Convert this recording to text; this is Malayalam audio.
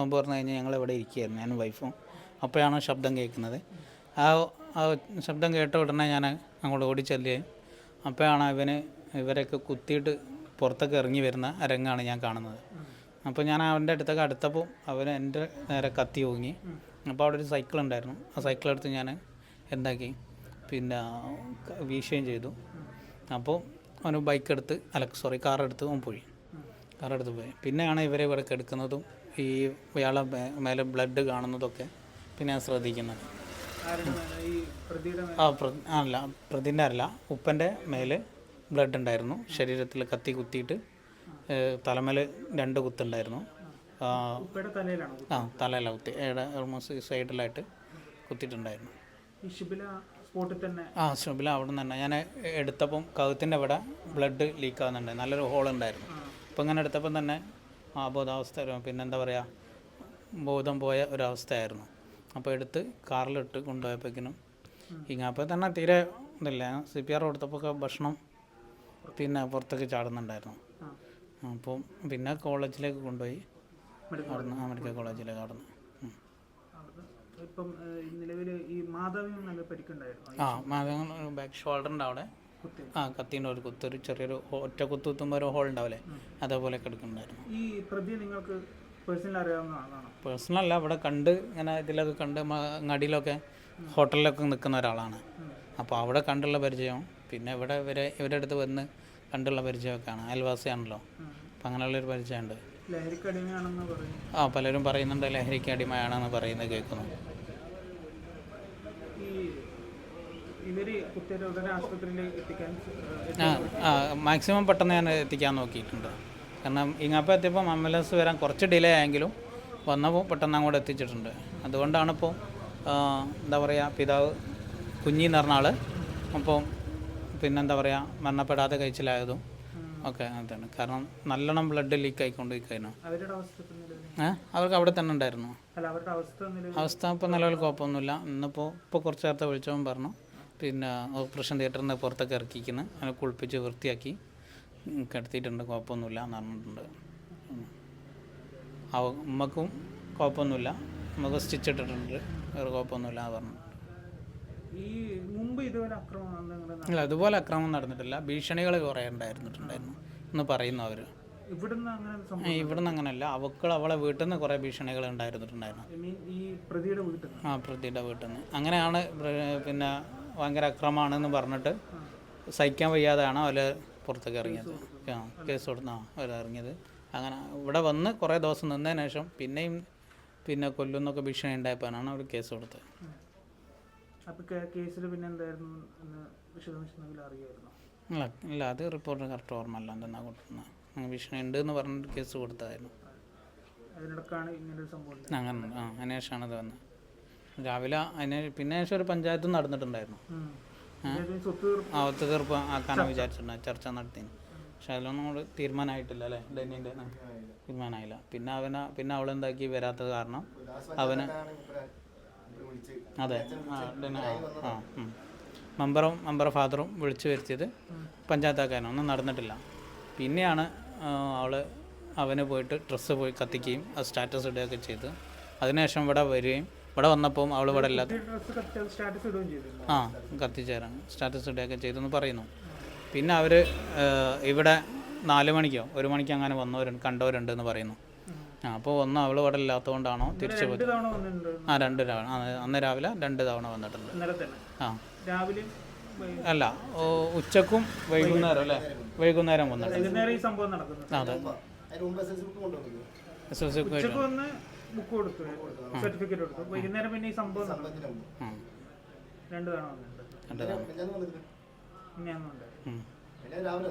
നോമ്പ് പറഞ്ഞു കഴിഞ്ഞാൽ ഞങ്ങൾ ഇവിടെ ഇരിക്കുകയായിരുന്നു ഞാനും വൈഫും. അപ്പോഴാണ് ശബ്ദം കേൾക്കുന്നത്. ആ ആ ശബ്ദം കേട്ട ഉടനെ ഞാൻ അങ്ങോട്ട് ഓടിച്ചെല്ലുകയും അപ്പോഴാണ് ഇവന് ഇവരൊക്കെ കുത്തിയിട്ട് പുറത്തൊക്കെ ഇറങ്ങി വരുന്ന അരങ്ങാണ് ഞാൻ കാണുന്നത്. അപ്പോൾ ഞാൻ അവന്റെ അടുത്തൊക്കെ അടുത്തപ്പോൾ അവൻ എന്റെ നേരെ കത്തി ഓങ്ങി. അപ്പോൾ അവിടെ ഒരു സൈക്കിൾ ഉണ്ടായിരുന്നു. ആ സൈക്കിൾ എടുത്ത് ഞാൻ എന്താക്കി? പിന്നെ വീശുകയും ചെയ്തു. അപ്പോൾ അവന് ബൈക്ക് എടുത്ത് അല്ല സോറി കാർ എടുത്ത് അവൻ പോയി. കാർ എടുത്ത് പോയി. പിന്നെയാണ് ഇവരെ ഇവിടെ കിടക്കുന്നതും ഈ ഇയാളെ മേലെ ബ്ലഡ് കാണുന്നതൊക്കെ പിന്നെ ഞാൻ ശ്രദ്ധിക്കുന്നത്. ആ പ്രതി അല്ല പ്രതിന്റെ അല്ല. ഉപ്പന്റെ മേൽ ബ്ലഡ് ഉണ്ടായിരുന്നു. ശരീരത്തിൽ കത്തി കുത്തിയിട്ട് തലമേൽ രണ്ട് കുത്തുണ്ടായിരുന്നു. ആ, തലയില കുത്തി. ഓൾമോസ്റ്റ് സൈഡിലായിട്ട് കുത്തിയിട്ടുണ്ടായിരുന്നു. ആ ഷുബില അവിടെ നിന്ന് തന്നെ. ഞാൻ എടുത്തപ്പം കഴുത്തിന്റെ അവിടെ ബ്ലഡ് ലീക്ക് നല്ലൊരു ഹോൾ ഉണ്ടായിരുന്നു. അപ്പം ഇങ്ങനെ എടുത്തപ്പം തന്നെ ആ ബോധാവസ്ഥ പിന്നെന്താ പറയുക ബോധം പോയ ഒരവസ്ഥയായിരുന്നു. അപ്പോൾ എടുത്ത് കാറിലിട്ട് കൊണ്ടുപോയപ്പോഴേക്കിനും ഇങ്ങനെ അപ്പോൾ തന്നെ തീരെ ഇതില്ല. സി പി ആർ കൊടുത്തപ്പോൾ ഭക്ഷണം പിന്നെ പുറത്തേക്ക് ചാടുന്നുണ്ടായിരുന്നു. അപ്പോൾ പിന്നെ കോളേജിലേക്ക് കൊണ്ടുപോയി. അവിടുന്ന് മെഡിക്കൽ കോളേജിലേക്ക് അവിടുന്ന്. ആ മാധവൻ ബാക്ക് ഷോൾഡറിന്റെ അവിടെ. ആ കത്തിന്റെ ഒരു കുത്ത് ഒരു ചെറിയൊരു ഒറ്റ കുത്ത് കുത്തുമ്പോൾ ഒരു ഹോൾ ഉണ്ടാവില്ലേ അതേപോലെ കിടക്കുന്നുണ്ടായിരുന്നു ഈ പ്രതി നിങ്ങൾക്ക് പേഴ്സണൽ പേഴ്സണല്ല ഇവിടെ കണ്ട് ഇങ്ങനെ ഇതിലൊക്കെ കണ്ട് അങ്ങാടിയിലൊക്കെ ഹോട്ടലിലൊക്കെ നിൽക്കുന്ന ഒരാളാണ്. അപ്പോൾ അവിടെ കണ്ടുള്ള പരിചയം പിന്നെ ഇവിടെ ഇവരെ ഇവരുടെ അടുത്ത് വന്ന് കണ്ടുള്ള പരിചയമൊക്കെയാണ് അയൽവാസിയാണല്ലോ. അപ്പം അങ്ങനെയുള്ളൊരു പരിചയമുണ്ട്. ആ പലരും പറയുന്നുണ്ട് ലഹരിക്ക് അടിമയാണെന്ന് പറയുന്നത് കേൾക്കുന്നു ഈ ഇവർ കുത്തിയത് ഉടനെ ആശുപത്രിയിൽ എത്തിക്കാൻ ഏഹ്, ആ ആ മാക്സിമം പെട്ടെന്ന് ഞാൻ എത്തിക്കാൻ നോക്കിയിട്ടുണ്ട്. കാരണം ഇങ്ങപ്പം എത്തിയപ്പോൾ ആംബുലൻസ് വരാൻ കുറച്ച് ഡിലേ ആയെങ്കിലും വന്നപ്പോൾ പെട്ടെന്ന് അങ്ങോട്ട് എത്തിച്ചിട്ടുണ്ട്. അതുകൊണ്ടാണ് ഇപ്പോൾ എന്താ പറയുക പിതാവ് കുഞ്ഞിന്ന് പറഞ്ഞ ആൾ അപ്പോൾ പിന്നെന്താ പറയുക മരണപ്പെടാതെ കഴിച്ചിലായതും ഒക്കെ അങ്ങനത്തെയാണ്. കാരണം നല്ലോണം ബ്ലഡ് ലീക്ക് ആയിക്കൊണ്ടിരിക്കുന്നു ഏഹ് അവർക്ക് അവിടെ തന്നെ ഉണ്ടായിരുന്നു. അവസ്ഥ ഇപ്പോൾ നിലവിൽ കുഴപ്പമൊന്നുമില്ല. ഇന്നിപ്പോൾ ഇപ്പോൾ കുറച്ച് നേരത്തെ വിളിച്ചവൻ പറഞ്ഞു. പിന്നെ ഓപ്പറേഷൻ തിയേറ്ററിൽ നിന്ന് പുറത്തൊക്കെ ഇറക്കിക്കുന്നു അതിനെ കുളിപ്പിച്ച് വൃത്തിയാക്കി കിടത്തിയിട്ടുണ്ട്. കുഴപ്പമൊന്നുമില്ല എന്ന് പറഞ്ഞിട്ടുണ്ട്. അവ ഉമ്മക്കും കുഴപ്പമൊന്നുമില്ല. ഉമ്മക്ക് സ്റ്റിച്ച് ഇട്ടിട്ടുണ്ട്. വേറെ കുഴപ്പമൊന്നുമില്ല എന്ന് പറഞ്ഞു ഈ മുമ്പ് ഇതുപോലെ അക്രമം ഇല്ല അതുപോലെ അക്രമം നടന്നിട്ടില്ല. ഭീഷണികൾ കുറേ ഉണ്ടായിരുന്നിട്ടുണ്ടായിരുന്നു എന്ന് പറയുന്നു അവർ ഇവിടുന്ന് അങ്ങനെ ഇവിടുന്ന് അങ്ങനെയല്ല. അവക്കൾ അവളെ വീട്ടിൽ നിന്ന് കുറേ ഭീഷണികൾ ഉണ്ടായിരുന്നിട്ടുണ്ടായിരുന്നു. ഈ പ്രതിയുടെ വീട്ടിൽ ആ പ്രതിയുടെ വീട്ടിൽ നിന്ന്. അങ്ങനെയാണ് പിന്നെ ഭയങ്കര അക്രമമാണെന്ന് പറഞ്ഞിട്ട് സഹിക്കാൻ വയ്യാതെയാണ് അവർ പുറത്തേക്ക് ഇറങ്ങിയത്. ആ കേസ് കൊടുത്ത അവർ ഇറങ്ങിയത്. അങ്ങനെ ഇവിടെ വന്ന് കുറേ ദിവസം നിന്നതിന് ശേഷം പിന്നെയും പിന്നെ കൊല്ലുന്നൊക്കെ ഭീഷണി ഉണ്ടായപ്പോഴാണ് അവർ കേസ് കൊടുത്തത്. കേസിൽ പിന്നെ എന്തായിരുന്നു ഇല്ല ഇല്ല അത് റിപ്പോർട്ട് കറക്റ്റ് ഓർമ്മല്ല എന്തെന്നാ കൊടുക്കുന്നത് ഭീഷണി ഉണ്ട് എന്ന് പറഞ്ഞിട്ട് കേസ് കൊടുത്തായിരുന്നു അതിനിടക്കാണ് സംഭവം. അങ്ങനെ ആ അതിന് ശേഷമാണ് വന്നത്. രാവിലെ അതിന് പിന്നെ ശേഷം ഒരു പഞ്ചായത്തും നടന്നിട്ടുണ്ടായിരുന്നു. ആ ഒത്തുതീർപ്പ് ആക്കാനാണ് വിചാരിച്ചിട്ടുണ്ട് ചർച്ച നടത്തി. പക്ഷെ അതിലൊന്നും കൂടെ തീരുമാനമായിട്ടില്ല അല്ലേ? ഡെന്നിന്റെ തീരുമാനമായില്ല. പിന്നെ അവന് പിന്നെ അവളെന്താക്കി വരാത്തത് കാരണം അവന് അതെ. ആ ഡെന്നി. മെമ്പറും മെമ്പർ ഫാദറും വിളിച്ചു വരുത്തിയത് പഞ്ചായത്താക്കാനും ഒന്നും നടന്നിട്ടില്ല. പിന്നെയാണ് അവൾ അവന് പോയിട്ട് ഡ്രസ്സ് പോയി കത്തിക്കുകയും അത് സ്റ്റാറ്റസ് ഇടുകയൊക്കെ ചെയ്ത്. അതിനുശേഷം ഇവിടെ വരികയും ഇവിടെ വന്നപ്പോൾ അവൾ ഇവിടെ ഇല്ലാത്ത ആ കത്തിച്ചേരാണ്. സ്റ്റാറ്റസ് ഇടുകയൊക്കെ ചെയ്തെന്ന് പറയുന്നു. പിന്നെ അവർ ഇവിടെ നാല് മണിക്കോ ഒരു മണിക്കോ അങ്ങനെ വന്നവരുണ്ട് കണ്ടവരുണ്ട് എന്ന് പറയുന്നു. ആ അപ്പോൾ ഒന്ന് അവൾ ഇവിടെ ഇല്ലാത്തതുകൊണ്ടാണോ തിരിച്ചു പോയി ആ രണ്ട് തവണ ആ, അന്ന് രാവിലെ രണ്ട് തവണ വന്നിട്ടുണ്ട്. ഇന്നലെ തന്നെ. ആ. രാവിലെ അല്ല ഉച്ചക്കും വൈകുന്നേരം അല്ലേ? വൈകുന്നേരം വന്നിട്ടുണ്ട്. അതെ. എസ് എൽ ബുക്ക് കൊടുത്തു. സർട്ടിഫിക്കറ്റ് കൊടുത്തു. വൈകുന്നേരം പിന്നെ ഈ സംഭവം നടന്നു. രണ്ടു തവണ വന്നിട്ടുണ്ട്. ഉം. രാവിലെ